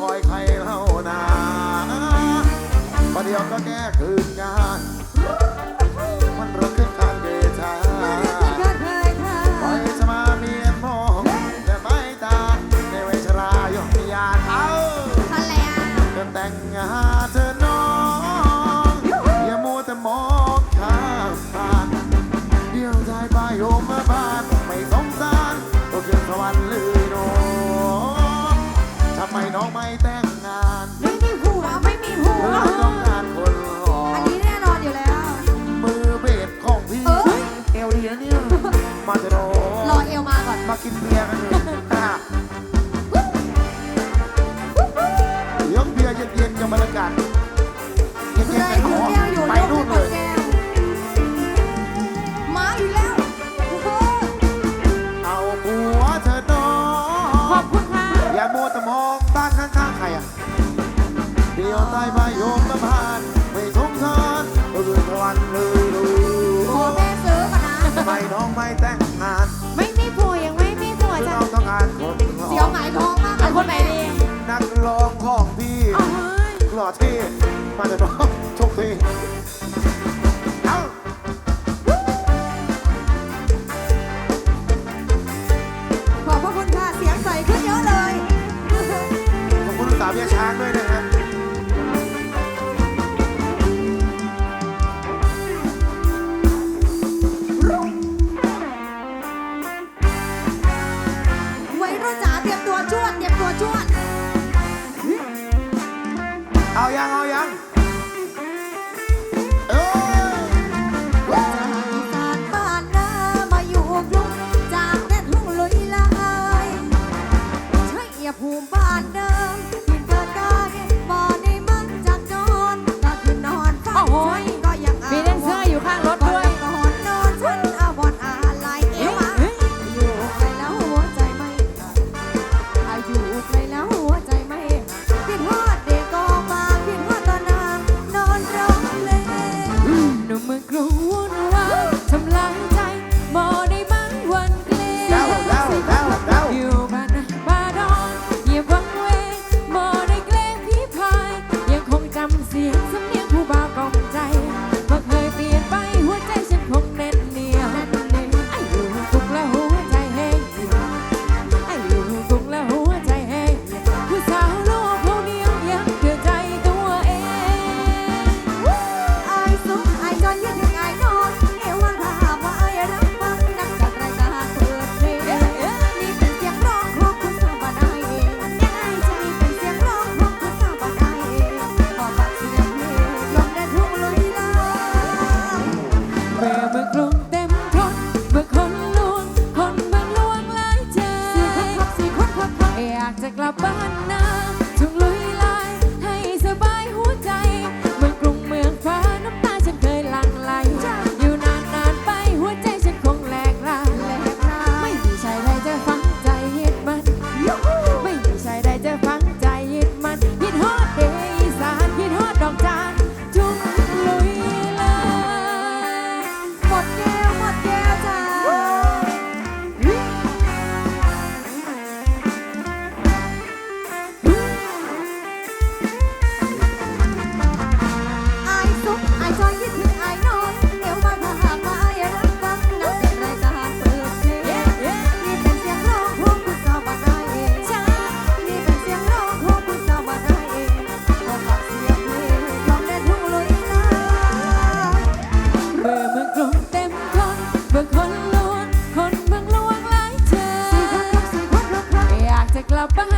คอยใคร มาจะโดรอเอลมาก่อน มากินเบียร์กันอยู่ ขอบคุณค่ะ เสียงใสขึ้นเยอะเลย ขอบคุณสาเมียช้างด้วยนะ Sabah